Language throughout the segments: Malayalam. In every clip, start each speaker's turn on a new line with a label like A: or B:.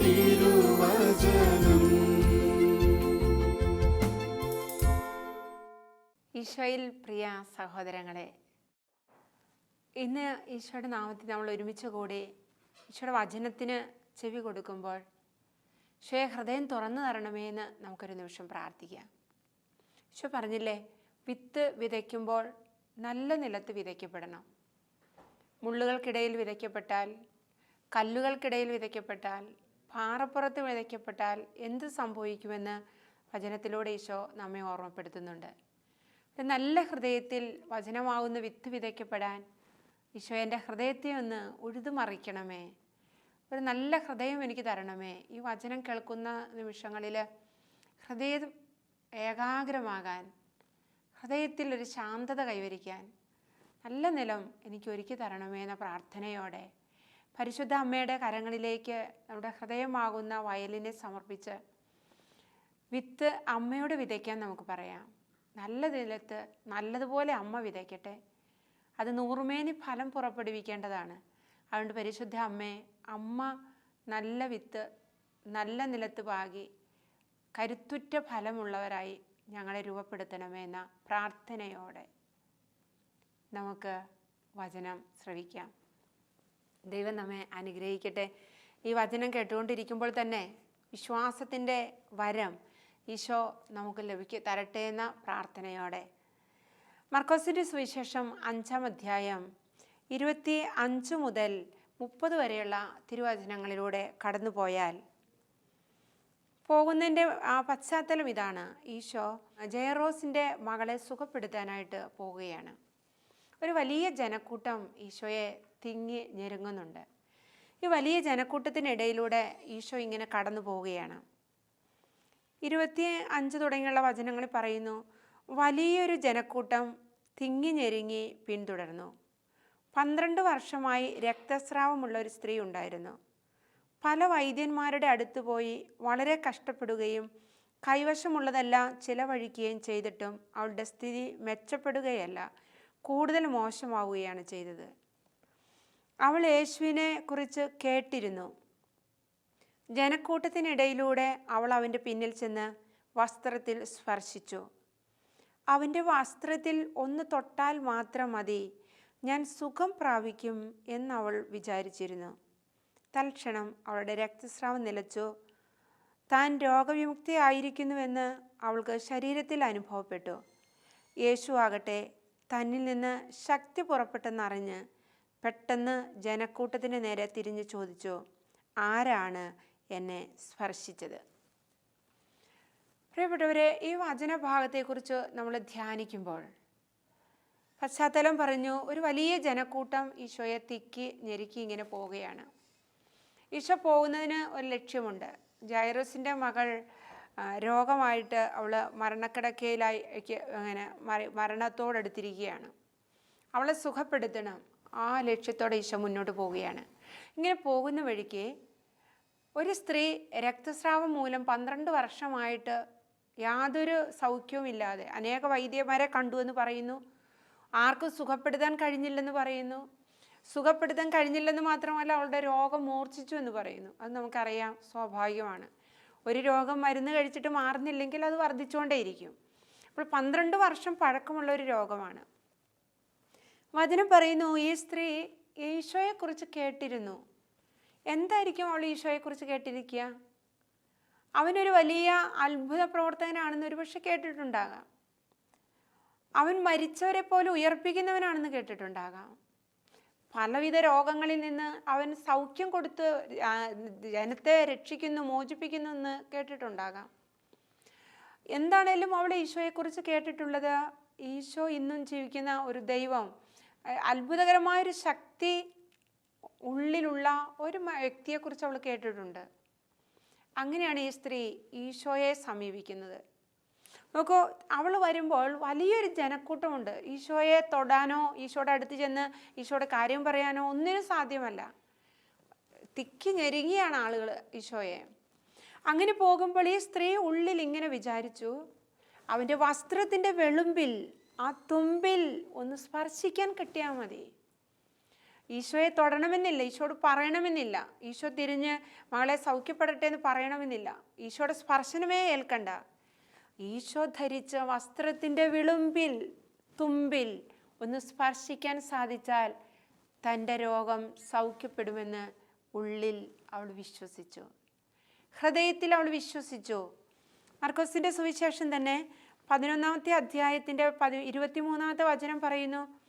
A: തിരുവചനം.
B: ഈശോയിൽ പ്രിയ സഹോദരങ്ങളെ ഇന്ന് ഈശോയുടെ നാമത്തിൽ നമ്മൾ ഒരുമിച്ച് കൂടി ഈശോയുടെ വചനത്തിന് ചെവി കൊടുക്കുമ്പോൾ ഈശോയെ ഹൃദയം തുറന്നു തരണമേ എന്ന് നമുക്കൊരു നിമിഷം പ്രാർത്ഥിക്കാം. ഈശോ പറഞ്ഞില്ലേ വിത്ത് വിതയ്ക്കുമ്പോൾ നല്ല നിലത്ത് വിതയ്ക്കപ്പെടണം. മുള്ളുകൾക്കിടയിൽ വിതയ്ക്കപ്പെട്ടാൽ കല്ലുകൾക്കിടയിൽ വിതയ്ക്കപ്പെട്ടാൽ പാറപ്പുറത്ത് വിതയ്ക്കപ്പെട്ടാൽ എന്ത് സംഭവിക്കുമെന്ന് വചനത്തിലൂടെ ഈശോ നമ്മെ ഓർമ്മപ്പെടുത്തുന്നുണ്ട്. ഒരു നല്ല ഹൃദയത്തിൽ വചനമാകുന്ന വിത്ത് വിതയ്ക്കപ്പെടാൻ ഈശോ എന്റെ ഹൃദയത്തെ ഒന്ന് ഉഴുതുമറിക്കണമേ. ഒരു നല്ല ഹൃദയം എനിക്ക് തരണമേ. ഈ വചനം കേൾക്കുന്ന നിമിഷങ്ങളിൽ ഹൃദയം ഏകാഗ്രമാകാൻ ഹൃദയത്തിൽ ഒരു ശാന്തത കൈവരിക്കാൻ നല്ല നിലം എനിക്ക് ഒരുക്കി തരണമേ എന്ന പ്രാർത്ഥനയോടെ പരിശുദ്ധ അമ്മയുടെ കരങ്ങളിലേക്ക് നമ്മുടെ ഹൃദയമാകുന്ന വയലിനെ സമർപ്പിച്ച് വിത്ത് അമ്മയോട് വിതയ്ക്കാൻ നമുക്ക് പറയാം. നല്ല നിലത്ത് നല്ലതുപോലെ അമ്മ വിതയ്ക്കട്ടെ. അത് നൂറുമേനി ഫലം പുറപ്പെടുവിക്കേണ്ടതാണ്. അതുകൊണ്ട് പരിശുദ്ധ അമ്മേ അമ്മ നല്ല വിത്ത് നല്ല നിലത്ത് പാകി കരുത്തുറ്റ ഫലമുള്ളവരായി ഞങ്ങളെ രൂപപ്പെടുത്തണമേ എന്ന പ്രാർത്ഥനയോടെ നമുക്ക് വചനം ശ്രവിക്കാം. ദൈവം നമ്മെ അനുഗ്രഹിക്കട്ടെ. ഈ വചനം കേട്ടുകൊണ്ടിരിക്കുമ്പോൾ തന്നെ വിശ്വാസത്തിന്റെ വരം ഈശോ നമുക്ക് ലഭിക്ക തരട്ടെ എന്ന പ്രാർത്ഥനയോടെ. മർക്കോസിന്റെ സുവിശേഷം അഞ്ചാം അധ്യായം ഇരുപത്തി അഞ്ച് മുതൽ മുപ്പത് വരെയുള്ള തിരുവചനങ്ങളിലൂടെ കടന്നുപോയാൽ പോകുന്നതിന്റെ ആ പശ്ചാത്തലം ഇതാണ്. ഈശോ ജയറോസിന്റെ മകളെ സുഖപ്പെടുത്താനായിട്ട് പോവുകയാണ്. ഒരു വലിയ ജനക്കൂട്ടം ഈശോയെ തിങ്ങി ഞെരുങ്ങുന്നുണ്ട്. ഈ വലിയ ജനക്കൂട്ടത്തിനിടയിലൂടെ ഈശോ ഇങ്ങനെ കടന്നു പോവുകയാണ്. ഇരുപത്തി അഞ്ച് തുടങ്ങിയുള്ള വചനങ്ങളിൽ പറയുന്നു വലിയൊരു ജനക്കൂട്ടം തിങ്ങി ഞെരുങ്ങി പിന്തുടർന്നു. പന്ത്രണ്ട് വർഷമായി രക്തസ്രാവമുള്ള ഒരു സ്ത്രീ ഉണ്ടായിരുന്നു. പല വൈദ്യന്മാരുടെ അടുത്ത് പോയി വളരെ കഷ്ടപ്പെടുകയും കൈവശമുള്ളതെല്ലാം ചിലവഴിക്കുകയും ചെയ്തിട്ടും അവളുടെ സ്ഥിതി മെച്ചപ്പെടുകയല്ല കൂടുതൽ മോശമാവുകയാണ് ചെയ്തത്. അവൾ യേശുവിനെ കുറിച്ച് കേട്ടിരുന്നു. ജനക്കൂട്ടത്തിനിടയിലൂടെ അവൾ അവന്റെ പിന്നിൽ ചെന്ന് വസ്ത്രത്തിൽ സ്പർശിച്ചു. അവന്റെ വസ്ത്രത്തിൽ ഒന്ന് തൊട്ടാൽ മാത്രം മതി ഞാൻ സുഖം പ്രാപിക്കും എന്നവൾ വിചാരിച്ചിരുന്നു. തൽക്ഷണം അവളുടെ രക്തസ്രാവം നിലച്ചു. താൻ രോഗവിമുക്തിയായിരിക്കുന്നുവെന്ന് അവൾക്ക് ശരീരത്തിൽ അനുഭവപ്പെട്ടു. യേശു ആകട്ടെ തന്നിൽ നിന്ന് ശക്തി പുറപ്പെട്ടെന്നറിഞ്ഞ് പെട്ടെന്ന് ജനക്കൂട്ടത്തിന് നേരെ തിരിഞ്ഞു ചോദിച്ചു ആരാണ് എന്നെ സ്പർശിച്ചത്? പ്രിയപ്പെട്ടവരെ ഈ വചനഭാഗത്തെക്കുറിച്ച് നമ്മൾ ധ്യാനിക്കുമ്പോൾ പശ്ചാത്തലം പറഞ്ഞു ഒരു വലിയ ജനക്കൂട്ടം ഈശോയെ തിക്കി ഞെരുക്കി ഇങ്ങനെ പോവുകയാണ്. ഈശോ പോകുന്നതിന് ഒരു ലക്ഷ്യമുണ്ട്. ജൈറസിന്റെ മകൾ രോഗമായിട്ട് അവൾ മരണക്കിടക്കയിലായി ക്ക് അങ്ങനെ മര- മരണത്തോടടുത്തിരിക്കുകയാണ്. അവളെ സുഖപ്പെടുത്തണം. ആ ലക്ഷ്യത്തോടെ ഈശോ മുന്നോട്ട് പോവുകയാണ്. ഇങ്ങനെ പോകുന്ന വഴിക്ക് ഒരു സ്ത്രീ രക്തസ്രാവം മൂലം പന്ത്രണ്ട് വർഷമായിട്ട് യാതൊരു സൗഖ്യവുമില്ലാതെ അനേക വൈദ്യന്മാരെ കണ്ടു എന്ന് പറയുന്നു. ആർക്കും സുഖപ്പെടുത്താൻ കഴിഞ്ഞില്ലെന്ന് പറയുന്നു. സുഖപ്പെടുത്താൻ കഴിഞ്ഞില്ലെന്ന് മാത്രമല്ല അവളുടെ രോഗം മൂർച്ഛിച്ചു എന്ന് പറയുന്നു. അത് നമുക്കറിയാം സ്വാഭാവികമാണ്. ഒരു രോഗം മരുന്ന് കഴിച്ചിട്ട് മാറുന്നില്ലെങ്കിൽ അത് വർദ്ധിച്ചുകൊണ്ടേയിരിക്കും. അപ്പോൾ പന്ത്രണ്ട് വർഷം പഴക്കമുള്ള ഒരു രോഗമാണ്. വചനം പറയുന്നു ഈ സ്ത്രീ ഈശോയെക്കുറിച്ച് കേട്ടിരുന്നു. എന്തായിരിക്കും അവൾ ഈശോയെക്കുറിച്ച് കേട്ടിരിക്കുക? അവനൊരു വലിയ അത്ഭുത പ്രവർത്തകനാണെന്ന് ഒരുപക്ഷെ കേട്ടിട്ടുണ്ടാകാം. അവൻ മരിച്ചവരെ പോലെ ഉയർപ്പിക്കുന്നവനാണെന്ന് കേട്ടിട്ടുണ്ടാകാം. പലവിധ രോഗങ്ങളിൽ നിന്ന് അവൻ സൗഖ്യം കൊടുത്ത് ജനത്തെ രക്ഷിക്കുന്നു മോചിപ്പിക്കുന്നു എന്ന് കേട്ടിട്ടുണ്ടാകാം. എന്താണേലും അവൾ ഈശോയെക്കുറിച്ച് കേട്ടിട്ടുള്ളത് ഈശോ ഇന്നും ജീവിക്കുന്ന ഒരു ദൈവം അത്ഭുതകരമായൊരു ശക്തി ഉള്ളിലുള്ള ഒരു വ്യക്തിയെക്കുറിച്ച് അവൾ കേട്ടിട്ടുണ്ട്. അങ്ങനെയാണ് ഈ സ്ത്രീ ഈശോയെ സമീപിക്കുന്നത്. നോക്കൂ അവൾ വരുമ്പോൾ വലിയൊരു ജനക്കൂട്ടമുണ്ട്. ഈശോയെ തൊടാനോ ഈശോയുടെ അടുത്ത് ചെന്ന് ഈശോയുടെ കാര്യം പറയാനോ ഒന്നിനും സാധ്യമല്ല. തിക്കി ഞെരുങ്ങിയാണ് ആളുകൾ ഈശോയെ. അങ്ങനെ പോകുമ്പോൾ ഈ സ്ത്രീ ഉള്ളിൽ ഇങ്ങനെ വിചാരിച്ചു അവന്റെ വസ്ത്രത്തിന്റെ വെളുമ്പിൽ ആ തുമ്പിൽ ഒന്ന് സ്പർശിക്കാൻ കിട്ടിയാൽ മതി. ഈശോയെ തൊടണമെന്നില്ല ഈശോട് പറയണമെന്നില്ല. ഈശോ തിരിഞ്ഞ് മകളെ സൗഖ്യപ്പെടട്ടെ എന്ന് പറയണമെന്നില്ല. ഈശോയുടെ സ്പർശനമേ ഏൽക്കണ്ട. ഈശോ ധരിച്ച വസ്ത്രത്തിന്റെ വിളുമ്പിൽ തുമ്പിൽ ഒന്ന് സ്പർശിക്കാൻ സാധിച്ചാൽ തന്റെ രോഗം സൗഖ്യപ്പെടുമെന്ന് ഉള്ളിൽ അവൾ വിശ്വസിച്ചു. ഹൃദയത്തിൽ അവൾ വിശ്വസിച്ചു. മർക്കോസിന്റെ സുവിശേഷം തന്നെ പതിനൊന്നാമത്തെ അധ്യായത്തിന്റെ പതി ഇരുപത്തിമൂന്നാമത്തെ വചനം പറയുന്നു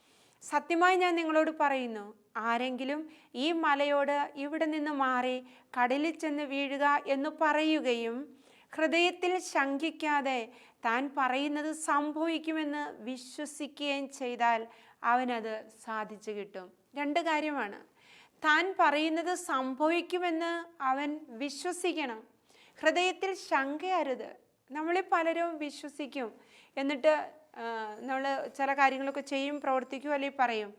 B: സത്യമായി ഞാൻ നിങ്ങളോട് പറയുന്നു ആരെങ്കിലും ഈ മലയോട് ഇവിടെ നിന്ന് മാറി കടലിൽ ചെന്ന് വീഴുക എന്ന് പറയുകയും ഹൃദയത്തിൽ ശങ്കിക്കാതെ താൻ പറയുന്നത് സംഭവിക്കുമെന്ന് വിശ്വസിക്കുകയും ചെയ്താൽ അവനത് സാധിച്ചു കിട്ടും. രണ്ട് കാര്യമാണ്. താൻ പറയുന്നത് സംഭവിക്കുമെന്ന് അവൻ വിശ്വസിക്കണം. ഹൃദയത്തിൽ ശങ്കയരുത്. നമ്മളിൽ പലരും വിശ്വസിക്കും. എന്നിട്ട് നമ്മൾ ചില കാര്യങ്ങളൊക്കെ ചെയ്യും പ്രവർത്തിക്കും അല്ലെങ്കിൽ പറയും.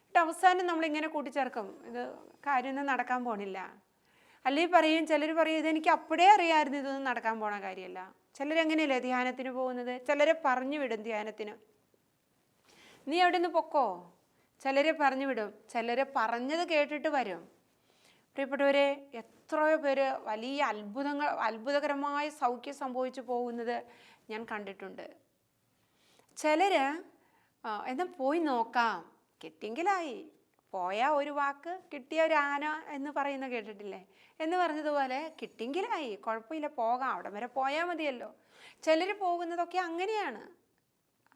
B: എന്നിട്ട് അവസാനം നമ്മളിങ്ങനെ കൂട്ടിച്ചേർക്കും. ഇത് കാര്യമൊന്നും നടക്കാൻ പോണില്ല. അല്ലെങ്കിൽ പറയും ചിലർ പറയും ഇതെനിക്ക് അപ്പോഴേ അറിയാമായിരുന്നു ഇതൊന്നും നടക്കാൻ പോണ കാര്യമല്ല. ചിലരെങ്ങനെയല്ലേ ധ്യാനത്തിന് പോകുന്നത്? ചിലരെ പറഞ്ഞു വിടും ധ്യാനത്തിന്. നീ അവിടെ നിന്ന് പൊക്കോ? ചിലരെ പറഞ്ഞു വിടും. ചിലരെ പറഞ്ഞത് കേട്ടിട്ട് വരും. പ്രിയപ്പെട്ടവരെ എത്രയോ പേര് വലിയ അത്ഭുതങ്ങൾ അത്ഭുതകരമായ സൗഖ്യം സംഭവിച്ചു പോകുന്നത് ഞാൻ കണ്ടിട്ടുണ്ട്. ചിലർ എന്നാൽ എന്നാ പോയി നോക്കാം. കിട്ടിയെങ്കിലായി. പോയാൽ ഒരു വാക്ക് കിട്ടിയ ഒരു ആന എന്ന് പറയുന്ന കേട്ടിട്ടില്ലേ? എന്ന് പറഞ്ഞതുപോലെ കിട്ടിയെങ്കിലായി. കുഴപ്പമില്ല പോകാം. അവിടെ വരെ പോയാൽ മതിയല്ലോ. ചിലർ പോകുന്നതൊക്കെ അങ്ങനെയാണ്.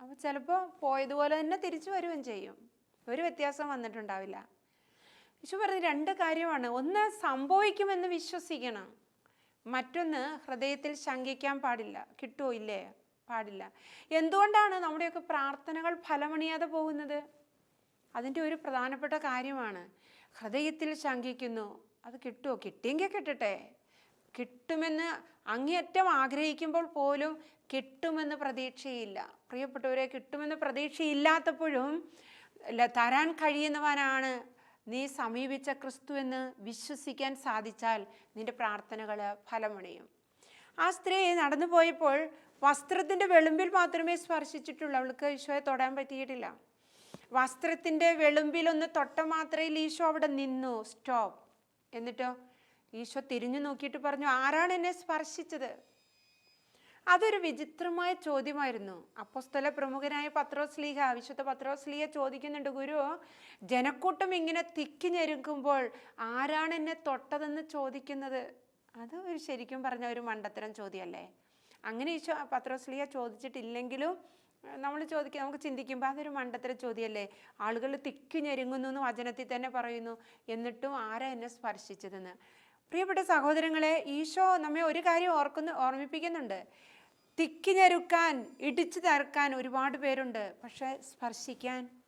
B: അപ്പോൾ ചിലപ്പോൾ പോയതുപോലെ തന്നെ തിരിച്ചു വരുകയും ചെയ്യും. ഒരു വ്യത്യാസം വന്നിട്ടുണ്ടാവില്ല. യേശു പറഞ്ഞ രണ്ട് കാര്യമാണ്. ഒന്ന് സംഭവിക്കുമെന്ന് വിശ്വസിക്കണം. മറ്റൊന്ന് ഹൃദയത്തിൽ ശങ്കിക്കാൻ പാടില്ല. കിട്ടുമോ ഇല്ലേ? പാടില്ല. എന്തുകൊണ്ടാണ് നമ്മുടെയൊക്കെ പ്രാർത്ഥനകൾ ഫലമണിയാതെ പോകുന്നത്? അതിന്റെ ഒരു പ്രധാനപ്പെട്ട കാര്യമാണ്. ഹൃദയത്തിൽ ശങ്കിക്കുന്നു. അത് കിട്ടുമോ കിട്ടിയെങ്കിൽ കിട്ടട്ടെ. കിട്ടുമെന്ന് അങ്ങേയറ്റം ആഗ്രഹിക്കുമ്പോൾ പോലും കിട്ടുമെന്ന് പ്രതീക്ഷയില്ല. പ്രിയപ്പെട്ടവരെ കിട്ടുമെന്ന് പ്രതീക്ഷയില്ലാത്തപ്പോഴും തരാൻ കഴിയുന്നവനാണ് നീ സമീപിച്ച ക്രിസ്തു എന്ന് വിശ്വസിക്കാൻ സാധിച്ചാൽ നിന്റെ പ്രാർത്ഥനകൾ ഫലമണിയും. ആ സ്ത്രീ നടന്നു പോയപ്പോൾ വസ്ത്രത്തിന്റെ വെളുമ്പിൽ മാത്രമേ സ്പർശിച്ചിട്ടുള്ളൂ. അവൾക്ക് ഈശോയെ തൊടാൻ പറ്റിയിട്ടില്ല. വസ്ത്രത്തിന്റെ വെളുമ്പിലൊന്ന് തൊട്ട മാത്രയിൽ ഈശോ അവിടെ നിന്നു. സ്റ്റോപ്പ്. എന്നിട്ടോ ഈശോ തിരിഞ്ഞു നോക്കിയിട്ട് പറഞ്ഞു ആരാണ് എന്നെ സ്പർശിച്ചത്? അതൊരു വിചിത്രമായ ചോദ്യമായിരുന്നു. അപ്പോസ്തല പ്രമുഖനായ പത്രോസ്ലീഹ വിശുദ്ധ പത്രോസ്ലീഹ ചോദിക്കുന്നുണ്ട് ഗുരു ജനക്കൂട്ടം ഇങ്ങനെ തിക്കി ഞെരുക്കുമ്പോൾ ആരാണ് എന്നെ തൊട്ടതെന്ന് ചോദിക്കുന്നത്? അത് ഒരു ശരിക്കും പറഞ്ഞ ഒരു മണ്ടത്തരം ചോദ്യമല്ലേ? അങ്ങനെ ഈശോ പത്രോസ്ലീഹ ചോദിച്ചിട്ടില്ലെങ്കിലും നമ്മൾ ചോദിക്കുക നമുക്ക് ചിന്തിക്കുമ്പോൾ അതൊരു മണ്ടത്തര ചോദ്യമല്ലേ? ആളുകൾ തിക്കി ഞെരുങ്ങുന്നു എന്ന് വചനത്തിൽ തന്നെ പറയുന്നു. എന്നിട്ടും ആരാ എന്നെ സ്പർശിച്ചതെന്ന്. പ്രിയപ്പെട്ട സഹോദരങ്ങളെ ഈശോ നമ്മെ ഒരു കാര്യം ഓർക്കുന്നു ഓർമ്മിപ്പിക്കുന്നുണ്ട്. തിക്കി ഞെരുക്കാൻ ഇടിച്ചു തറക്കാൻ ഒരുപാട് പേരുണ്ട്. പക്ഷെ സ്പർശിക്കാൻ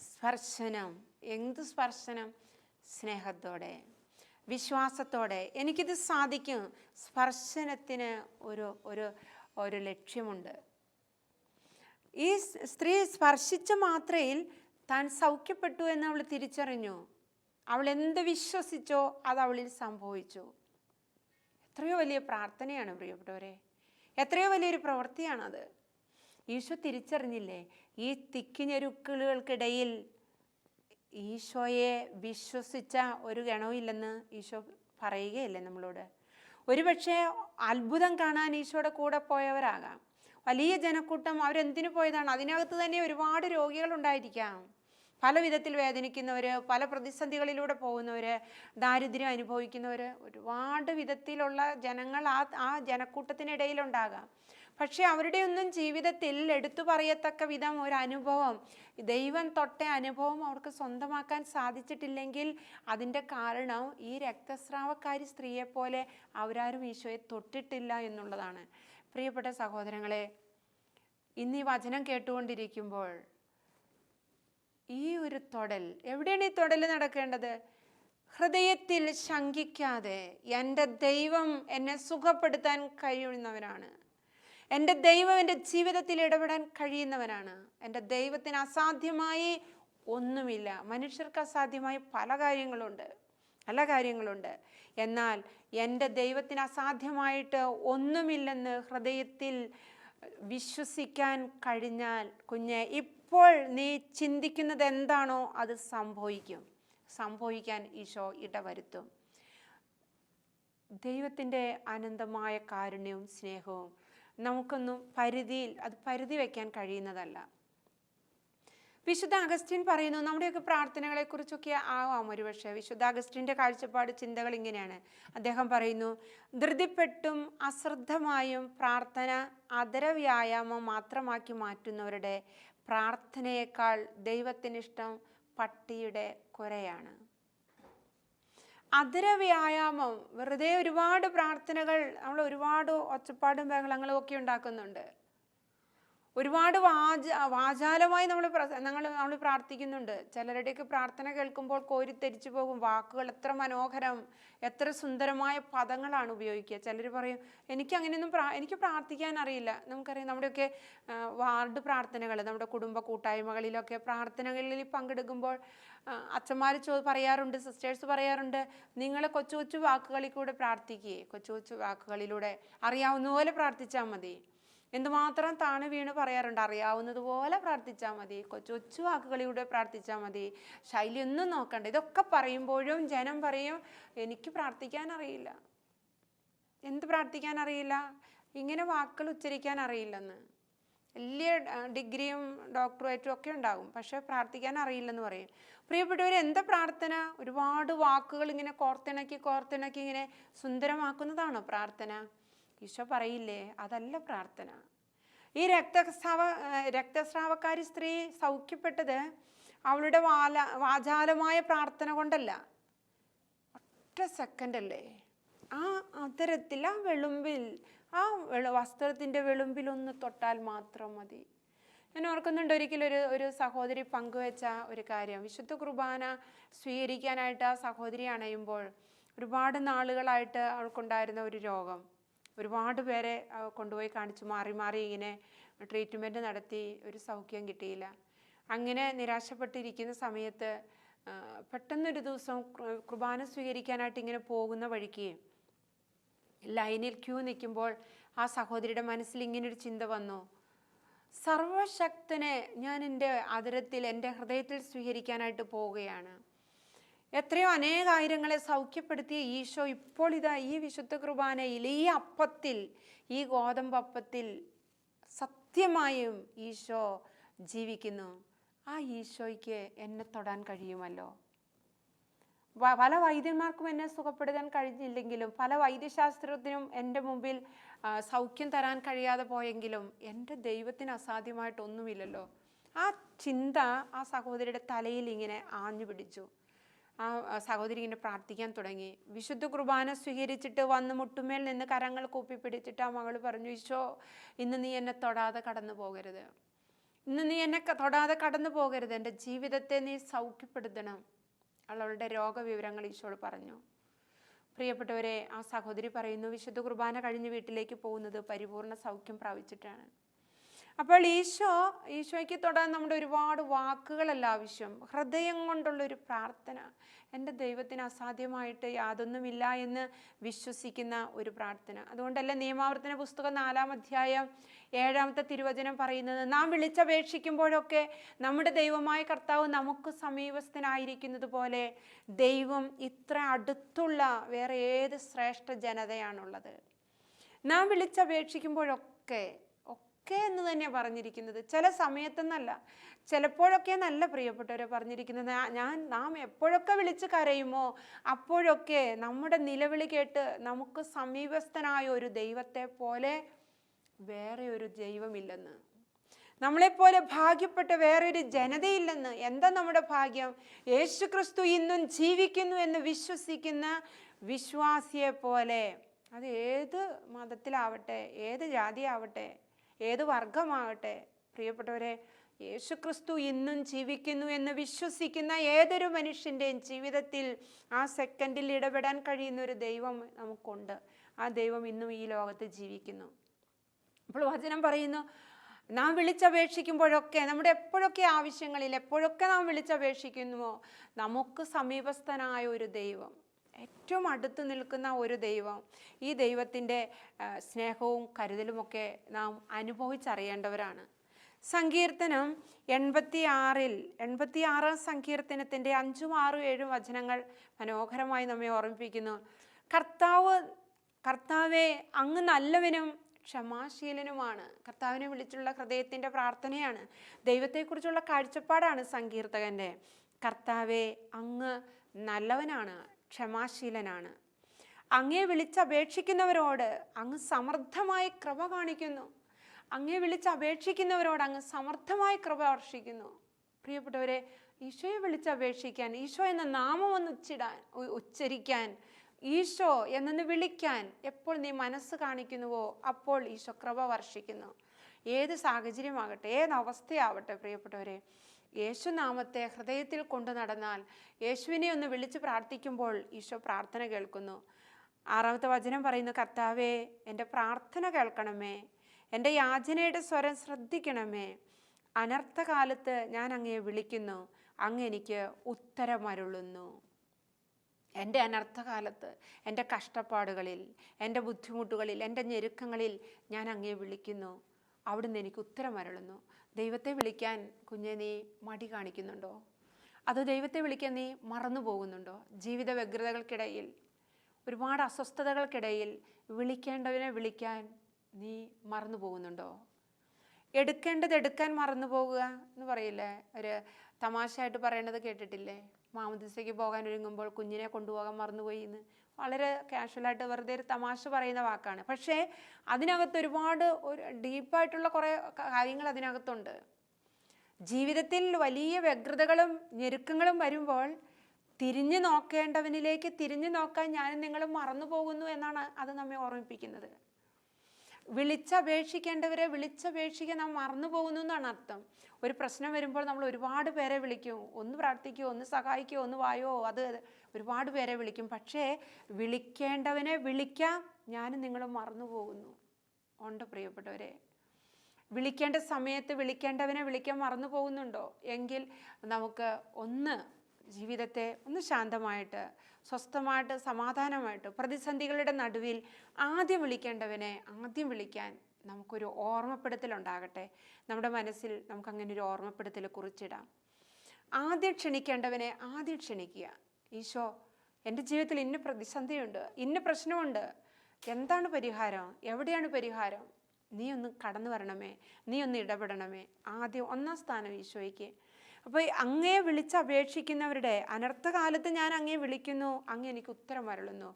B: സ്പർശനം എന്ത് സ്പർശനം? സ്നേഹത്തോടെ വിശ്വാസത്തോടെ. എനിക്കിത് സാധിക്കും. സ്പർശനത്തിന് ഒരു ഒരു ഒരു ലക്ഷ്യമുണ്ട്. ഈ സ്ത്രീ സ്പർശിച്ച മാത്രയിൽ താൻ സൗഖ്യപ്പെട്ടു എന്ന് അവൾ തിരിച്ചറിഞ്ഞു. അവൾ എന്ത് വിശ്വസിച്ചോ അത് അവളിൽ സംഭവിച്ചു. എത്രയോ വലിയ പ്രാർത്ഥനയാണ് പ്രിയപ്പെട്ടവരെ. എത്രയോ വലിയൊരു പ്രവൃത്തിയാണത്. ഈശോ തിരിച്ചറിഞ്ഞില്ലേ? ഈ തിക്കിഞ്ഞെരുക്കിളുകൾക്കിടയിൽ ഈശോയെ വിശ്വസിച്ച ഒരു ഗണവുമില്ലെന്ന് ഈശോ പറയുകയല്ലേ നമ്മളോട്? ഒരുപക്ഷെ അത്ഭുതം കാണാൻ ഈശോയുടെ കൂടെ പോയവരാകാം. വലിയ ജനക്കൂട്ടം അവരെന്തിനു പോയതാണ്? അതിനകത്ത് തന്നെ ഒരുപാട് രോഗികളുണ്ടായിരിക്കാം. പല വിധത്തിൽ വേദനിക്കുന്നവർ പല പ്രതിസന്ധികളിലൂടെ പോകുന്നവർ ദാരിദ്ര്യം അനുഭവിക്കുന്നവർ ഒരുപാട് വിധത്തിലുള്ള ജനങ്ങൾ ആ ആ ജനക്കൂട്ടത്തിനിടയിലുണ്ടാകാം. പക്ഷേ അവരുടെയൊന്നും ജീവിതത്തിൽ എടുത്തു പറയത്തക്ക വിധം ഒരു അനുഭവം ദൈവം തൊട്ട അനുഭവം അവർക്ക് സ്വന്തമാക്കാൻ സാധിച്ചിട്ടില്ലെങ്കിൽ അതിന്റെ കാരണം ഈ രക്തസ്രാവക്കാരി സ്ത്രീയെപ്പോലെ അവരാരും ഈശോയെ തൊട്ടിട്ടില്ല എന്നുള്ളതാണ്. പ്രിയപ്പെട്ട സഹോദരങ്ങളെ ഇന്ന് വചനം കേട്ടുകൊണ്ടിരിക്കുമ്പോൾ ഈ ഒരു തൊടൽ എവിടെയാണ് ഈ തൊടൽ നടക്കേണ്ടത്? ഹൃദയത്തിൽ ശങ്കിക്കാതെ എന്റെ ദൈവം എന്നെ സുഖപ്പെടുത്താൻ കഴിയുന്നവനാണ് എന്റെ ദൈവം എന്റെ ജീവിതത്തിൽ ഇടപെടാൻ കഴിയുന്നവനാണ് എന്റെ ദൈവത്തിന് അസാധ്യമായി ഒന്നുമില്ല. മനുഷ്യർക്ക് അസാധ്യമായി പല കാര്യങ്ങളുണ്ട്. പല കാര്യങ്ങളുണ്ട്. എന്നാൽ എന്റെ ദൈവത്തിന് അസാധ്യമായിട്ട് ഒന്നുമില്ലെന്ന് ഹൃദയത്തിൽ വിശ്വസിക്കാൻ കഴിഞ്ഞാൽ കുഞ്ഞെ ഇപ്പോൾ നീ ചിന്തിക്കുന്നത് എന്താണോ അത് സംഭവിക്കും. സംഭവിക്കാൻ ഈശോ ഇടവരുത്തും. ദൈവത്തിന്റെ അനന്തമായ കാരുണ്യവും സ്നേഹവും നമുക്കൊന്നും പരിധിയിൽ അത് പരിധി വയ്ക്കാൻ കഴിയുന്നതല്ല. വിശുദ്ധ അഗസ്റ്റിൻ പറയുന്നു നമ്മുടെയൊക്കെ പ്രാർത്ഥനകളെ കുറിച്ചൊക്കെ ആവാം ഒരുപക്ഷെ. വിശുദ്ധ അഗസ്റ്റിന്റെ കാഴ്ചപ്പാട് ചിന്തകൾ ഇങ്ങനെയാണ്. അദ്ദേഹം പറയുന്നു ധൃതിപ്പെട്ടും അശ്രദ്ധമായും പ്രാർത്ഥന അതര വ്യായാമം മാത്രമാക്കി മാറ്റുന്നവരുടെ പ്രാർത്ഥനയേക്കാൾ ദൈവത്തിനിഷ്ടം പട്ടിയുടെ കുരയാണ്. അതിര വ്യായാമം വെറുതെ ഒരുപാട് പ്രാർത്ഥനകൾ നമ്മൾ ഒരുപാട് ഒച്ചപ്പാടും ബഹളങ്ങളും ഒക്കെ ഉണ്ടാക്കുന്നുണ്ട്. ഒരുപാട് വാച വാചാലമായി നമ്മൾ ഞങ്ങൾ നമ്മൾ പ്രാർത്ഥിക്കുന്നുണ്ട്. ചിലരുടെയൊക്കെ പ്രാർത്ഥന കേൾക്കുമ്പോൾ കോരിത്തരിച്ചു പോകും. വാക്കുകൾ എത്ര മനോഹരം എത്ര സുന്ദരമായ പദങ്ങളാണ് ഉപയോഗിക്കുക. ചിലർ പറയും എനിക്ക് അങ്ങനെയൊന്നും പ്രാ എനിക്ക് പ്രാർത്ഥിക്കാൻ അറിയില്ല. നമുക്കറിയാം നമ്മുടെയൊക്കെ വാർഡ് പ്രാർത്ഥനകൾ നമ്മുടെ കുടുംബ കൂട്ടായ്മകളിലൊക്കെ പ്രാർത്ഥനകളിൽ പങ്കെടുക്കുമ്പോൾ അച്ഛന്മാർ ചോ പറയാറുണ്ട് സിസ്റ്റേഴ്സ് പറയാറുണ്ട് നിങ്ങൾ കൊച്ചു കൊച്ചു വാക്കുകളിൽ കൂടെ പ്രാർത്ഥിക്കുകയെ കൊച്ചു കൊച്ചു വാക്കുകളിലൂടെ അറിയാവുന്ന പോലെ പ്രാർത്ഥിച്ചാൽ മതി. എന്തുമാത്രം താണു വീണ് പറയാറുണ്ട്. അറിയാവുന്നതുപോലെ പ്രാർത്ഥിച്ചാൽ മതി. കൊച്ചു വാക്കുകളിലൂടെ പ്രാർത്ഥിച്ചാൽ മതി. ശൈലി ഒന്നും നോക്കണ്ട. ഇതൊക്കെ പറയുമ്പോഴും ജനം പറയും എനിക്ക് പ്രാർത്ഥിക്കാൻ അറിയില്ല. എന്ത് പ്രാർത്ഥിക്കാൻ അറിയില്ല? ഇങ്ങനെ വാക്കുകൾ ഉച്ചരിക്കാൻ അറിയില്ലെന്ന്. വലിയ ഡിഗ്രിയും ഡോക്ടറേറ്റും ഒക്കെ ഉണ്ടാകും. പക്ഷെ പ്രാർത്ഥിക്കാൻ അറിയില്ലെന്ന് പറയും. പ്രിയപ്പെട്ടവർ എന്താ പ്രാർത്ഥന? ഒരുപാട് വാക്കുകൾ ഇങ്ങനെ കോർത്തിണക്കി കോർത്തിണക്കി ഇങ്ങനെ സുന്ദരമാക്കുന്നതാണോ പ്രാർത്ഥന? ഈശോ പറയില്ലേ? അതല്ല പ്രാർത്ഥന. ഈ രക്തസ്രാവ രക്തസ്രാവക്കാരി സ്ത്രീ സൗഖ്യപ്പെട്ടത് അവളുടെ വാല വാചാലമായ പ്രാർത്ഥന കൊണ്ടല്ല. ഒറ്റ സെക്കൻഡ് അല്ലേ ആ അതരത്തിൽ ആ വെളുമ്പിൽ ആ വസ്ത്രത്തിന്റെ വെളുമ്പിൽ ഒന്ന് തൊട്ടാൽ മാത്രം മതി. ഞാൻ ഓർക്കുന്നുണ്ട് ഒരിക്കലും ഒരു ഒരു സഹോദരി പങ്കുവെച്ച ഒരു കാര്യം. വിശുദ്ധ കുർബാന സ്വീകരിക്കാനായിട്ട് ആ സഹോദരി അണയുമ്പോൾ ഒരുപാട് നാളുകളായിട്ട് അവൾക്കുണ്ടായിരുന്ന ഒരു രോഗം. ഒരുപാട് പേരെ കൊണ്ടുപോയി കാണിച്ചു മാറി മാറി ഇങ്ങനെ ട്രീറ്റ്മെന്റ് നടത്തി ഒരു സൗഖ്യം കിട്ടിയില്ല. അങ്ങനെ നിരാശപ്പെട്ടിരിക്കുന്ന സമയത്ത് പെട്ടെന്നൊരു ദിവസം കുർബാന സ്വീകരിക്കാനായിട്ട് ഇങ്ങനെ പോകുന്ന വഴിക്ക് ലൈനിൽ ക്യൂ നിൽക്കുമ്പോൾ ആ സഹോദരിയുടെ മനസ്സിൽ ഇങ്ങനൊരു ചിന്ത വന്നു. സർവശക്തനെ ഞാൻ എന്റെ അതിരത്തിൽ എന്റെ ഹൃദയത്തിൽ സ്വീകരിക്കാനായിട്ട് പോവുകയാണ്. എത്രയോ അനേകായിരങ്ങളെ സൗഖ്യപ്പെടുത്തിയ ഈശോ ഇപ്പോൾ ഇതാ ഈ വിശുദ്ധ കുർബാനയിൽ ഈ അപ്പത്തിൽ ഈ ഗോതമ്പ് അപ്പത്തിൽ സത്യമായും ഈശോ ജീവിക്കുന്നു. ആ ഈശോയ്ക്ക് എന്നെ തൊടാൻ കഴിയുമല്ലോ? പല വൈദ്യന്മാർക്കും എന്നെ സുഖപ്പെടുത്താൻ കഴിഞ്ഞില്ലെങ്കിലും പല വൈദ്യശാസ്ത്രത്തിനും എന്റെ മുമ്പിൽ സൗഖ്യം തരാൻ കഴിയാതെ പോയെങ്കിലും എന്റെ ദൈവത്തിന് അസാധ്യമായിട്ടൊന്നുമില്ലല്ലോ. ആ ചിന്ത ആ സഹോദരിയുടെ തലയിൽ ഇങ്ങനെ ആഞ്ഞു പിടിച്ചു. ആ സഹോദരി ഇങ്ങനെ പ്രാർത്ഥിക്കാൻ തുടങ്ങി. വിശുദ്ധ കുർബാന സ്വീകരിച്ചിട്ട് വന്ന് മുട്ടുമേൽ നിന്ന് കരങ്ങൾ കൂപ്പി പിടിച്ചിട്ട് ആ മകൾ പറഞ്ഞു ഈശോ ഇന്ന് നീ എന്നെ തൊടാതെ കടന്നു പോകരുത്. ഇന്ന് നീ എന്നെ തൊടാതെ കടന്നു പോകരുത്. എന്റെ ജീവിതത്തെ നീ സൗഖ്യപ്പെടുത്തണം. അവളുടെ രോഗവിവരങ്ങൾ ഈശോട് പറഞ്ഞു. പ്രിയപ്പെട്ടവരെ ആ സഹോദരി പറയുന്നു വിശുദ്ധ കുർബാന കഴിഞ്ഞ് വീട്ടിലേക്ക് പോകുന്നത് പരിപൂർണ സൗഖ്യം പ്രാപിച്ചിട്ടാണ്. അപ്പോൾ ഈശോ ഈശോയ്ക്ക് തൊടാൻ നമ്മുടെ ഒരുപാട് വാക്കുകളല്ല ആവശ്യം. ഹൃദയം കൊണ്ടുള്ളൊരു പ്രാർത്ഥന. എന്റെ ദൈവത്തിന് അസാധ്യമായിട്ട് യാതൊന്നുമില്ല എന്ന് വിശ്വസിക്കുന്ന ഒരു പ്രാർത്ഥന. അതുകൊണ്ടല്ല നിയമാവർത്തന പുസ്തകം നാലാം അധ്യായം ഏഴാമത്തെ തിരുവചനം പറയുന്നത്? നാം വിളിച്ചപേക്ഷിക്കുമ്പോഴൊക്കെ നമ്മുടെ ദൈവമായ കർത്താവ് നമുക്ക് സമീപസ്ഥനായിരിക്കുന്നത് പോലെ ദൈവം ഇത്ര അടുത്തുള്ള വേറെ ഏത് ശ്രേഷ്ഠ ജനതയാണുള്ളത്? നാം വിളിച്ചപേക്ഷിക്കുമ്പോഴൊക്കെ ഒക്കെ എന്ന് തന്നെ പറഞ്ഞിരിക്കുന്നത്. ചില സമയത്തെന്നല്ല ചിലപ്പോഴൊക്കെ നല്ല പ്രിയപ്പെട്ടവരെ പറഞ്ഞിരിക്കുന്നത് ഞാൻ നാം എപ്പോഴൊക്കെ വിളിച്ച് കരയുമോ അപ്പോഴൊക്കെ നമ്മുടെ നിലവിളി കേട്ട് നമുക്ക് സമീപസ്ഥനായ ഒരു ദൈവത്തെ പോലെ വേറെ ഒരു ദൈവമില്ലെന്ന്. നമ്മളെപ്പോലെ ഭാഗ്യപ്പെട്ട വേറൊരു ജനതയില്ലെന്ന്. എന്താ നമ്മുടെ ഭാഗ്യം? യേശു ക്രിസ്തു ഇന്നും ജീവിക്കുന്നു എന്ന് വിശ്വസിക്കുന്ന വിശ്വാസിയെ പോലെ അത് ഏത് മതത്തിലാവട്ടെ ഏത് ജാതിയാവട്ടെ ഏത് വർഗമാവട്ടെ പ്രിയപ്പെട്ടവരെ യേശു ക്രിസ്തു ഇന്നും ജീവിക്കുന്നു എന്ന് വിശ്വസിക്കുന്ന ഏതൊരു മനുഷ്യന്റെയും ജീവിതത്തിൽ ആ സെക്കൻഡിൽ ഇടപെടാൻ കഴിയുന്ന ഒരു ദൈവം നമുക്കുണ്ട്. ആ ദൈവം ഇന്നും ഈ ലോകത്ത് ജീവിക്കുന്നു. അപ്പോൾ വചനം പറയുന്നു നാം വിളിച്ചപേക്ഷിക്കുമ്പോഴൊക്കെ നമ്മുടെ എപ്പോഴൊക്കെ ആവശ്യങ്ങളിൽ എപ്പോഴൊക്കെ നാം വിളിച്ചപേക്ഷിക്കുന്നുവോ നമുക്ക് സമീപസ്ഥനായ ഒരു ദൈവം ഏറ്റവും അടുത്ത് നിൽക്കുന്ന ഒരു ദൈവം. ഈ ദൈവത്തിന്റെ സ്നേഹവും കരുതലുമൊക്കെ നാം അനുഭവിച്ചറിയേണ്ടവരാണ്. സങ്കീർത്തനം എൺപത്തി ആറിൽ എൺപത്തി ആറാം സങ്കീർത്തനത്തിന്റെ അഞ്ചും ആറും ഏഴും വചനങ്ങൾ മനോഹരമായി നമ്മെ ഓർമ്മിപ്പിക്കുന്നു. കർത്താവ് കർത്താവെ അങ്ങ് നല്ലവനും ക്ഷമാശീലനുമാണ്. കർത്താവിനെ വിളിച്ചുള്ള ഹൃദയത്തിന്റെ പ്രാർത്ഥനയാണ്. ദൈവത്തെക്കുറിച്ചുള്ള കാഴ്ചപ്പാടാണ് സങ്കീർത്തകന്റെ. കർത്താവെ അങ്ങ് നല്ലവനാണ്. ക്ഷമാശീലനാണ്. അങ്ങേ വിളിച്ചപേക്ഷിക്കുന്നവരോട് അങ്ങ് സമർത്ഥമായി കൃപ കാണിക്കുന്നു. അങ്ങേ വിളിച്ചപേക്ഷിക്കുന്നവരോട് അങ്ങ് സമർത്ഥമായി കൃപ വർഷിക്കുന്നു. പ്രിയപ്പെട്ടവരെ ഈശോയെ വിളിച്ചപേക്ഷിക്കാൻ ഈശോ എന്ന നാമം ഒന്ന് ഉച്ചിടാൻ ഉച്ചരിക്കാൻ ഈശോ എന്നൊന്ന് വിളിക്കാൻ എപ്പോൾ നീ മനസ്സ് കാണിക്കുന്നുവോ അപ്പോൾ ഈശോ കൃപ വർഷിക്കുന്നു. ഏത് സാഹചര്യമാകട്ടെ ഏത് അവസ്ഥയാവട്ടെ പ്രിയപ്പെട്ടവരെ യേശുനാമത്തെ ഹൃദയത്തിൽ കൊണ്ടു നടന്നാൽ യേശുവിനെ ഒന്ന് വിളിച്ച് പ്രാർത്ഥിക്കുമ്പോൾ ഈശോ പ്രാർത്ഥന കേൾക്കുന്നു. ആറാമത്തെ വചനം പറയുന്നു കർത്താവേ എന്റെ പ്രാർത്ഥന കേൾക്കണമേ. എന്റെ യാചനയുടെ സ്വരം ശ്രദ്ധിക്കണമേ. അനർത്ഥകാലത്ത് ഞാൻ അങ്ങയെ വിളിക്കുന്നു. അങ്ങ് എനിക്ക് ഉത്തരമരുളുന്നു. എന്റെ അനർത്ഥകാലത്ത് എന്റെ കഷ്ടപ്പാടുകളിൽ എന്റെ ബുദ്ധിമുട്ടുകളിൽ എന്റെ ഞെരുക്കങ്ങളിൽ ഞാൻ അങ്ങയെ വിളിക്കുന്നു. അവിടുന്ന് എനിക്ക് ഉത്തരമരുളുന്നു. ദൈവത്തെ വിളിക്കാൻ കുഞ്ഞെ നീ മടി കാണിക്കുന്നുണ്ടോ? അത് ദൈവത്തെ വിളിക്കാൻ നീ മറന്നു പോകുന്നുണ്ടോ? ജീവിത വ്യഗ്രതകൾക്കിടയിൽ ഒരുപാട് അസ്വസ്ഥതകൾക്കിടയിൽ വിളിക്കേണ്ടവനെ വിളിക്കാൻ നീ മറന്നു പോകുന്നുണ്ടോ? എടുക്കേണ്ടത് എടുക്കാൻ മറന്നു പോകുക എന്ന് പറയില്ലേ? ഒരു തമാശയായിട്ട് പറയേണ്ടത് കേട്ടിട്ടില്ലേ? മാമദിസയ്ക്ക് പോകാൻ ഒരുങ്ങുമ്പോൾ കുഞ്ഞിനെ കൊണ്ടുപോകാൻ മറന്നുപോയി എന്ന്. വളരെ കാഷ്വലായിട്ട് വെറുതെ ഒരു തമാശ പറയുന്ന വാക്കാണ്. പക്ഷേ അതിനകത്ത് ഒരുപാട് ഒരു ഡീപ്പായിട്ടുള്ള കുറേ കാര്യങ്ങൾ അതിനകത്തുണ്ട്. ജീവിതത്തിൽ വലിയ വ്യഗ്രതകളും ഞെരുക്കങ്ങളും വരുമ്പോൾ തിരിഞ്ഞു നോക്കേണ്ടവനിലേക്ക് തിരിഞ്ഞു നോക്കാൻ ഞാനും നിങ്ങളും മറന്നു പോകുന്നു എന്നാണ് അത് നമ്മെ ഓർമ്മിപ്പിക്കുന്നത്. വിളിച്ചപേക്ഷിക്കേണ്ടവരെ വിളിച്ചപേക്ഷിക്കാൻ നാം മറന്നു പോകുന്നു എന്നാണ് അർത്ഥം. ഒരു പ്രശ്നം വരുമ്പോൾ നമ്മൾ ഒരുപാട് പേരെ വിളിക്കും. ഒന്ന് പ്രാർത്ഥിക്കുമോ ഒന്ന് സഹായിക്കുമോ ഒന്ന് വായോ അത് ഒരുപാട് പേരെ വിളിക്കും. പക്ഷേ വിളിക്കേണ്ടവനെ വിളിക്കാം. ഞാനും നിങ്ങളും മറന്നു പോകുന്നു. ഉണ്ട് പ്രിയപ്പെട്ടവരെ. വിളിക്കേണ്ട സമയത്ത് വിളിക്കേണ്ടവനെ വിളിക്കാൻ മറന്നു പോകുന്നുണ്ടോ? എങ്കിൽ നമുക്ക് ഒന്ന് ജീവിതത്തെ ഒന്ന് ശാന്തമായിട്ട് സ്വസ്ഥമായിട്ട് സമാധാനമായിട്ട് പ്രതിസന്ധികളുടെ നടുവിൽ ആദ്യം വിളിക്കേണ്ടവനെ ആദ്യം വിളിക്കാൻ നമുക്കൊരു ഓർമ്മപ്പെടുത്തലുണ്ടാകട്ടെ. നമ്മുടെ മനസ്സിൽ നമുക്കങ്ങനെ ഒരു ഓർമ്മപ്പെടുത്തൽ കുറിച്ചിടാം. ആദ്യം ക്ഷണിക്കേണ്ടവനെ ആദ്യം ക്ഷണിക്കുക. ഈശോ എന്റെ ജീവിതത്തിൽ ഇന്ന പ്രതിസന്ധിയുണ്ട് ഇന്ന പ്രശ്നമുണ്ട്. എന്താണ് പരിഹാരം? എവിടെയാണ് പരിഹാരം? നീ ഒന്ന് കടന്നു വരണമേ നീ ഒന്ന് ഇടപെടണമേ. ആദ്യം ഒന്നാം സ്ഥാനം ഈശോയ്ക്ക്. അപ്പോൾ അങ്ങേ വിളിച്ച് അപേക്ഷിക്കുന്നവരുടെ അനർത്ഥകാലത്ത് ഞാൻ അങ്ങേ വിളിക്കുന്നു അങ്ങ് എനിക്ക് ഉത്തരം വരളുന്നു.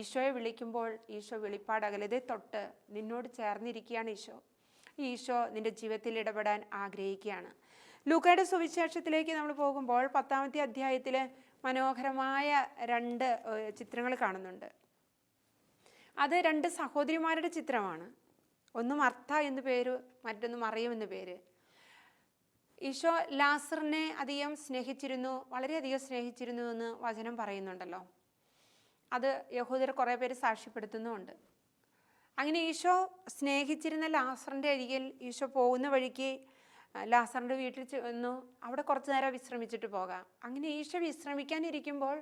B: ഈശോയെ വിളിക്കുമ്പോൾ ഈശോ വെളിപ്പാടകലതേ തൊട്ട് നിന്നോട് ചേർന്നിരിക്കുകയാണ് ഈശോ. ഈശോ നിന്റെ ജീവിതത്തിൽ ഇടപെടാൻ ആഗ്രഹിക്കുകയാണ്. ലൂക്കയുടെ സുവിശേഷത്തിലേക്ക് നമ്മൾ പോകുമ്പോൾ പത്താമത്തെ അധ്യായത്തിൽ മനോഹരമായ രണ്ട് ചിത്രങ്ങൾ കാണുന്നുണ്ട്. അത് രണ്ട് സഹോദരിമാരുടെ ചിത്രമാണ്. ഒന്ന് മർത്ത എന്ന് പേര് മറ്റൊന്ന് മറിയം എന്ന് പേര്. ഈശോ ലാസറിനെ അധികം സ്നേഹിച്ചിരുന്നു വളരെയധികം സ്നേഹിച്ചിരുന്നു എന്ന് വചനം പറയുന്നുണ്ടല്ലോ. അത് യഹൂദർ കുറേ പേര് സാക്ഷ്യപ്പെടുത്തുന്നുമുണ്ട്. അങ്ങനെ ഈശോ സ്നേഹിച്ചിരുന്ന ലാസറിന്റെ അരികിൽ ഈശോ പോകുന്ന വഴിക്ക് ലാസറിന്റെ വീട്ടിൽ ചെന്നു. അവിടെ കുറച്ച് നേരം വിശ്രമിച്ചിട്ട് പോകാം. അങ്ങനെ ഈശോ വിശ്രമിക്കാനിരിക്കുമ്പോൾ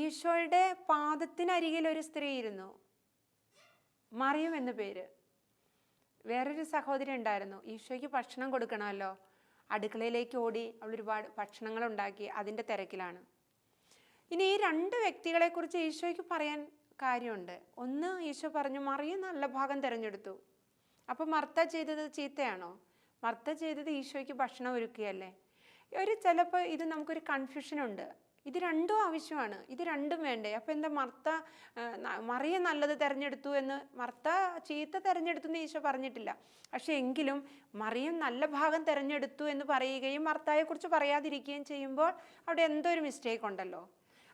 B: ഈശോയുടെ പാദത്തിനരികിൽ ഒരു സ്ത്രീ ഇരുന്നു. മറിയും എന്ന പേര്. വേറൊരു സഹോദരി ഉണ്ടായിരുന്നു. ഈശോയ്ക്ക് ഭക്ഷണം കൊടുക്കണമല്ലോ. അടുക്കളയിലേക്ക് ഓടി അവൾ ഒരുപാട് ഭക്ഷണങ്ങൾ ഉണ്ടാക്കി അതിന്റെ തിരക്കിലാണ്. ഇനി ഈ രണ്ട് വ്യക്തികളെക്കുറിച്ച് ഈശോയ്ക്ക് പറയാൻ കാര്യമുണ്ട്. ഒന്ന് ഈശോ പറഞ്ഞു മറിയ നല്ല ഭാഗം തിരഞ്ഞെടുത്തു. അപ്പോൾ മർത്ത ചെയ്തത് ചീത്തയാണോ? മർത്ത ചെയ്തത് ഈശോയ്ക്ക് ഭക്ഷണം ഒരുക്കുകയല്ലേ? ഒരു ചിലപ്പോൾ ഇത് നമുക്കൊരു കൺഫ്യൂഷനുണ്ട് ഇത് രണ്ടും ആവശ്യമാണ്. ഇത് രണ്ടും വേണ്ടേ? അപ്പം എന്താ മർത്ത മറിയ നല്ലത് തിരഞ്ഞെടുത്തു എന്ന് മർത്ത ചീത്ത തിരഞ്ഞെടുത്തു എന്ന് ഈശോ പറഞ്ഞിട്ടില്ല. പക്ഷേ എങ്കിലും മറിയം നല്ല ഭാഗം തിരഞ്ഞെടുത്തു എന്ന് പറയുകയും മർത്തായെക്കുറിച്ച് പറയാതിരിക്കുകയും ചെയ്യുമ്പോൾ അവിടെ എന്തോ ഒരു മിസ്റ്റേക്ക് ഉണ്ടല്ലോ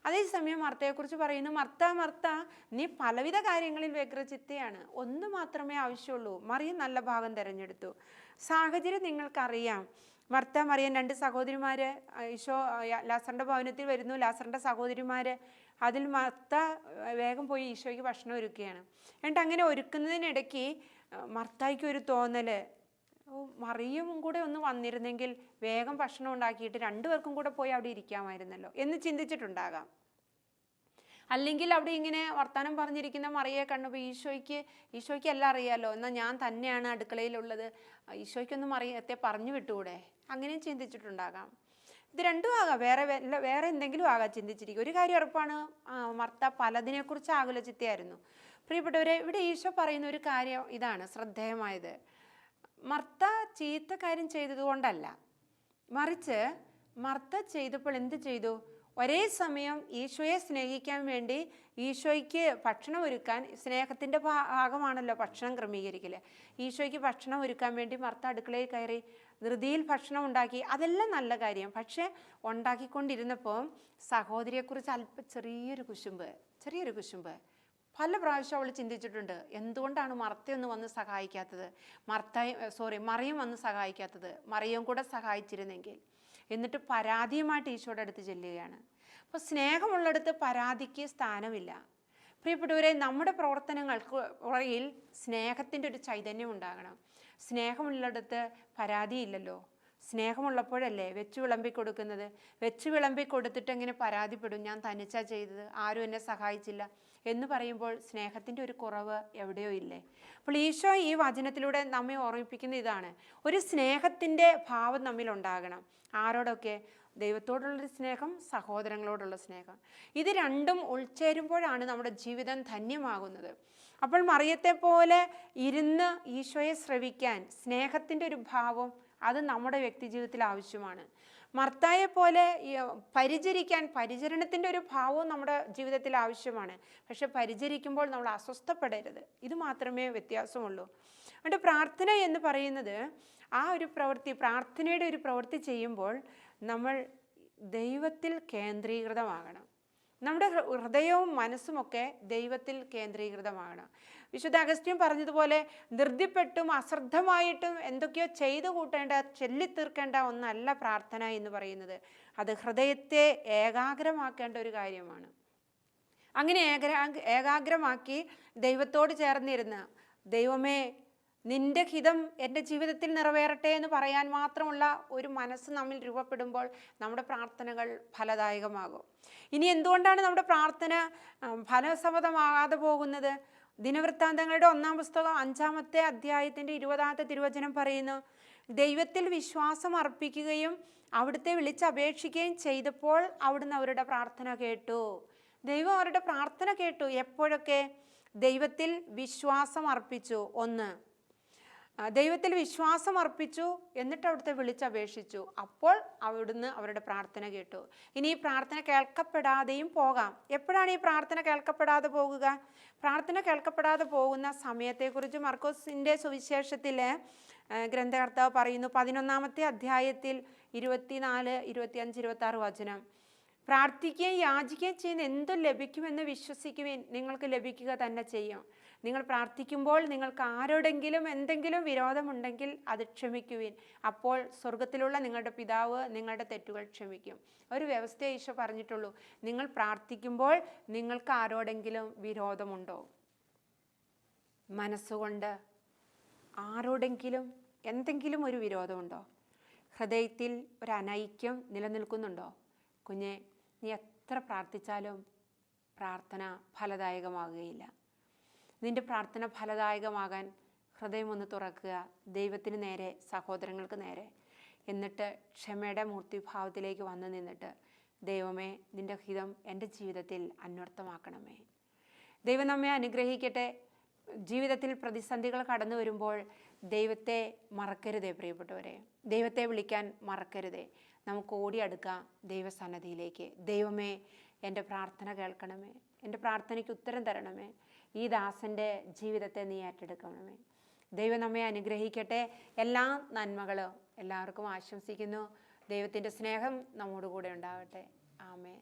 B: അതേസമയം മർത്തയെക്കുറിച്ച് പറയുന്നു മർത്ത മർത്ത നീ പലവിധ കാര്യങ്ങളിൽ വ്യഗ്രചിത്തയാണ്. ഒന്ന് മാത്രമേ ആവശ്യമുള്ളൂ. മറിയം നല്ല ഭാഗം തിരഞ്ഞെടുത്തു. സാഹചര്യം നിങ്ങൾക്കറിയാം. മർത്ത മറിയൻ രണ്ട് സഹോദരിമാര് ആ, ഈശോ ലാസറിന്റെ ഭവനത്തിൽ വരുന്നു. ലാസറിന്റെ സഹോദരിമാര് അതിൽ മർത്ത വേഗം പോയി ഈശോയ്ക്ക് ഭക്ഷണം ഒരുക്കുകയാണ്. എന്നിട്ട് അങ്ങനെ ഒരുക്കുന്നതിനിടയ്ക്ക് മർത്തായിക്ക് ഒരു തോന്നൽ. ഓ മറിയും കൂടെ ഒന്ന് വന്നിരുന്നെങ്കിൽ വേഗം ഭക്ഷണം ഉണ്ടാക്കിയിട്ട് രണ്ടുപേർക്കും കൂടെ പോയി അവിടെ ഇരിക്കാമായിരുന്നല്ലോ എന്ന് ചിന്തിച്ചിട്ടുണ്ടാകാം. അല്ലെങ്കിൽ അവിടെ ഇങ്ങനെ വർത്തമാനം പറഞ്ഞിരിക്കുന്ന മറിയെ കണ്ടപ്പോൾ ഈശോയ്ക്ക് ഈശോയ്ക്ക് എല്ലാം അറിയാമല്ലോ എന്നാൽ ഞാൻ തന്നെയാണ് അടുക്കളയിലുള്ളത്. ഈശോയ്ക്കൊന്നും മറിയത്തെ പറഞ്ഞു വിട്ടുകൂടെ അങ്ങനെയും ചിന്തിച്ചിട്ടുണ്ടാകാം. ഇത് രണ്ടും ആകാം. വേറെ വേറെ എന്തെങ്കിലും ആകാം ചിന്തിച്ചിരിക്കും. ഒരു കാര്യം ഉറപ്പാണ് മർത്ത പലതിനെക്കുറിച്ച് ആകുലചിത്തയായിരുന്നു പ്രിയപ്പെട്ടവരെ ഇവിടെ ഈശോ പറയുന്ന ഒരു കാര്യം ഇതാണ് ശ്രദ്ധേയമായത്. മർത്ത ചീത്ത കാര്യം ചെയ്തതുകൊണ്ടല്ല മറിച്ച് മർത്ത ചെയ്തപ്പോൾ എന്ത് ചെയ്തു? ഒരേ സമയം ഈശോയെ സ്നേഹിക്കാൻ വേണ്ടി ഈശോയ്ക്ക് ഭക്ഷണം ഒരുക്കാൻ സ്നേഹത്തിന്റെ ഭാഗമാണല്ലോ ഭക്ഷണം ക്രമീകരിക്കൽ ഈശോയ്ക്ക് ഭക്ഷണം ഒരുക്കാൻ വേണ്ടി മർത്ത അടുക്കളയിൽ കയറി ധൃതിയിൽ ഭക്ഷണം ഉണ്ടാക്കി അതെല്ലാം നല്ല കാര്യം. പക്ഷേ ഉണ്ടാക്കിക്കൊണ്ടിരുന്നപ്പോൾ സഹോദരിയെക്കുറിച്ച് അല്പം ചെറിയൊരു കുശുമ്പ് ചെറിയൊരു കുശുമ്പ്. പല പ്രാവശ്യം അവൾ ചിന്തിച്ചിട്ടുണ്ട് എന്തുകൊണ്ടാണ് മർത്തയൊന്ന് വന്ന് സഹായിക്കാത്തത്? മർത്ത സോറി മറിയം വന്ന് സഹായിക്കാത്തത്? മറിയം കൂടെ സഹായിച്ചിരുന്നെങ്കിൽ. എന്നിട്ട് പരാതിയുമായിട്ട് ഈശോയുടെ അടുത്ത് ചെല്ലുകയാണ്. അപ്പോൾ സ്നേഹമുള്ളിടത്ത് പരാതിക്ക് സ്ഥാനമില്ല. പ്രിയപ്പെട്ടവരെ നമ്മുടെ പ്രവർത്തനങ്ങൾക്ക് പുറകിൽ സ്നേഹത്തിന്റെ ഒരു ചൈതന്യം ഉണ്ടാകണം. സ്നേഹമുള്ളിടത്ത് പരാതിയില്ലല്ലോ. സ്നേഹമുള്ളപ്പോഴല്ലേ വെച്ച് വിളമ്പി കൊടുക്കുന്നത്? വെച്ച് വിളമ്പി കൊടുത്തിട്ട് എങ്ങനെ പരാതിപ്പെടും? ഞാൻ തനിച്ചാ ചെയ്തത്. ആരും എന്നെ സഹായിച്ചില്ല. എന്ന് പറയുമ്പോൾ സ്നേഹത്തിന്റെ ഒരു കുറവ് എവിടെയോ ഇല്ലേ? അപ്പോൾ ഈശോ ഈ വചനത്തിലൂടെ നമ്മെ ഓർമ്മിപ്പിക്കുന്ന ഇതാണ്. ഒരു സ്നേഹത്തിന്റെ ഭാവം നമ്മിൽ ഉണ്ടാകണം. ആരോടൊക്കെ? ദൈവത്തോടുള്ളൊരു സ്നേഹം സഹോദരങ്ങളോടുള്ള സ്നേഹം. ഇത് രണ്ടും ഉൾച്ചേരുമ്പോഴാണ് നമ്മുടെ ജീവിതം ധന്യമാകുന്നത്. അപ്പോൾ മറിയത്തെ പോലെ ഇരുന്ന് ഈശോയെ ശ്രവിക്കാൻ സ്നേഹത്തിന്റെ ഒരു ഭാവം അത് നമ്മുടെ വ്യക്തി ജീവിതത്തിൽ ആവശ്യമാണ് മർത്തായെ പോലെ പരിചരിക്കാൻ പരിചരണത്തിന്റെ ഒരു ഭാവവും നമ്മുടെ ജീവിതത്തിൽ ആവശ്യമാണ്. പക്ഷെ പരിചരിക്കുമ്പോൾ നമ്മൾ അസ്വസ്ഥപ്പെടരുത്. ഇത് മാത്രമേ വ്യത്യാസമുള്ളൂ. അതുകൊണ്ട് പ്രാർത്ഥന എന്ന് പറയുന്നത് ആ ഒരു പ്രവൃത്തി പ്രാർത്ഥനയുടെ ഒരു പ്രവൃത്തി ചെയ്യുമ്പോൾ നമ്മൾ ദൈവത്തിൽ കേന്ദ്രീകൃതമാകണം. നമ്മുടെ ഹൃദയവും മനസ്സുമൊക്കെ ദൈവത്തിൽ കേന്ദ്രീകൃതമാണ്. വിശുദ്ധ അഗസ്ത്യം പറഞ്ഞതുപോലെ ധൃതിപ്പെട്ടും അശ്രദ്ധമായിട്ടും എന്തൊക്കെയോ ചെയ്തു കൂട്ടേണ്ട ചൊല്ലിത്തീർക്കേണ്ട ഒന്നല്ല പ്രാർത്ഥന എന്ന് പറയുന്നത്. അത് ഹൃദയത്തെ ഏകാഗ്രമാക്കേണ്ട ഒരു കാര്യമാണ്. അങ്ങനെ ഏകാഗ്രമാക്കി ദൈവത്തോട് ചേർന്നിരുന്ന് ദൈവമേ നിന്റെ ഹിതം എന്റെ ജീവിതത്തിൽ നിറവേറട്ടെ എന്ന് പറയാൻ മാത്രമുള്ള ഒരു മനസ്സ് നമ്മിൽ രൂപപ്പെടുമ്പോൾ നമ്മുടെ പ്രാർത്ഥനകൾ ഫലദായകമാകും. ഇനി എന്തുകൊണ്ടാണ് നമ്മുടെ പ്രാർത്ഥന ഫലസമ്മതമാകാതെ പോകുന്നത്? ദിനവൃത്താന്തങ്ങളുടെ ഒന്നാം പുസ്തകം അഞ്ചാമത്തെ അധ്യായത്തിന്റെ ഇരുപതാമത്തെ തിരുവചനം പറയുന്നു ദൈവത്തിൽ വിശ്വാസം അർപ്പിക്കുകയും അവിടുത്തെ വിളിച്ചപേക്ഷിക്കുകയും ചെയ്തപ്പോൾ അവിടുന്ന് അവരുടെ പ്രാർത്ഥന കേട്ടു. ദൈവം അവരുടെ പ്രാർത്ഥന കേട്ടു. എപ്പോഴൊക്കെ? ദൈവത്തിൽ വിശ്വാസം അർപ്പിച്ചു. ഒന്ന് ദൈവത്തിൽ വിശ്വാസം അർപ്പിച്ചു എന്നിട്ട് അവിടുത്തെ വിളിച്ചപേക്ഷിച്ചു അപ്പോൾ അവിടുന്ന് അവരുടെ പ്രാർത്ഥന കേട്ടു. ഇനി ഈ പ്രാർത്ഥന കേൾക്കപ്പെടാതെയും പോകാം. എപ്പോഴാണ് ഈ പ്രാർത്ഥന കേൾക്കപ്പെടാതെ പോകുക? പ്രാർത്ഥന കേൾക്കപ്പെടാതെ പോകുന്ന സമയത്തെക്കുറിച്ച് മർക്കോസിന്റെ സുവിശേഷത്തിൽ ഗ്രന്ഥകർത്താവ് പറയുന്നു പതിനൊന്നാമത്തെ അധ്യായത്തിൽ ഇരുപത്തിനാല് ഇരുപത്തിയഞ്ച് ഇരുപത്തി വചനം. പ്രാർത്ഥിക്കുകയും യാചിക്കുകയും ചെയ്യുന്ന എന്തും ലഭിക്കുമെന്ന് വിശ്വസിക്കുകയും നിങ്ങൾക്ക് ലഭിക്കുക തന്നെ ചെയ്യും. നിങ്ങൾ പ്രാർത്ഥിക്കുമ്പോൾ നിങ്ങൾക്ക് ആരോടെങ്കിലും എന്തെങ്കിലും വിരോധമുണ്ടെങ്കിൽ അത് ക്ഷമിക്കുവിൻ. അപ്പോൾ സ്വർഗത്തിലുള്ള നിങ്ങളുടെ പിതാവ് നിങ്ങളുടെ തെറ്റുകൾ ക്ഷമിക്കും. ഒരു വ്യവസ്ഥ ഈശോ പറഞ്ഞിട്ടുള്ളൂ. നിങ്ങൾ പ്രാർത്ഥിക്കുമ്പോൾ നിങ്ങൾക്ക് ആരോടെങ്കിലും വിരോധമുണ്ടോ? മനസ്സുകൊണ്ട് ആരോടെങ്കിലും എന്തെങ്കിലും ഒരു വിരോധമുണ്ടോ? ഹൃദയത്തിൽ ഒരു അനൈക്യം നിലനിൽക്കുന്നുണ്ടോ? കുഞ്ഞെ നീ എത്ര പ്രാർത്ഥിച്ചാലും പ്രാർത്ഥന ഫലദായകമാകുകയില്ല. നിന്റെ പ്രാർത്ഥന ഫലദായകമാകാൻ ഹൃദയം ഒന്ന് തുറക്കുക. ദൈവത്തിന് നേരെ സഹോദരങ്ങൾക്ക് നേരെ. എന്നിട്ട് ക്ഷമയുടെ മൂർത്തിഭാവത്തിലേക്ക് വന്ന് നിന്നിട്ട് ദൈവമേ നിന്റെ ഹിതം എന്റെ ജീവിതത്തിൽ അന്വർത്ഥമാക്കണമേ. ദൈവം നമ്മെ അനുഗ്രഹിക്കട്ടെ. ജീവിതത്തിൽ പ്രതിസന്ധികൾ കടന്നു വരുമ്പോൾ ദൈവത്തെ മറക്കരുതേ പ്രിയപ്പെട്ടവരെ. ദൈവത്തെ വിളിക്കാൻ മറക്കരുതേ. നമുക്ക് ഓടിയെടുക്കാം ദൈവസന്നദ്ധിയിലേക്ക് ദൈവമേ എന്റെ പ്രാർത്ഥന കേൾക്കണമേ. എന്റെ പ്രാർത്ഥനയ്ക്ക് ഉത്തരം തരണമേ. ഈ ദാസന്റെ ജീവിതത്തെ നീ ഏറ്റെടുക്കണമേ. ദൈവം നമ്മെ അനുഗ്രഹിക്കട്ടെ. എല്ലാ നന്മകളും എല്ലാവർക്കും ആശംസിക്കുന്നു. ദൈവത്തിന്റെ സ്നേഹം നമ്മോടുകൂടെ ഉണ്ടാവട്ടെ. ആമേൻ.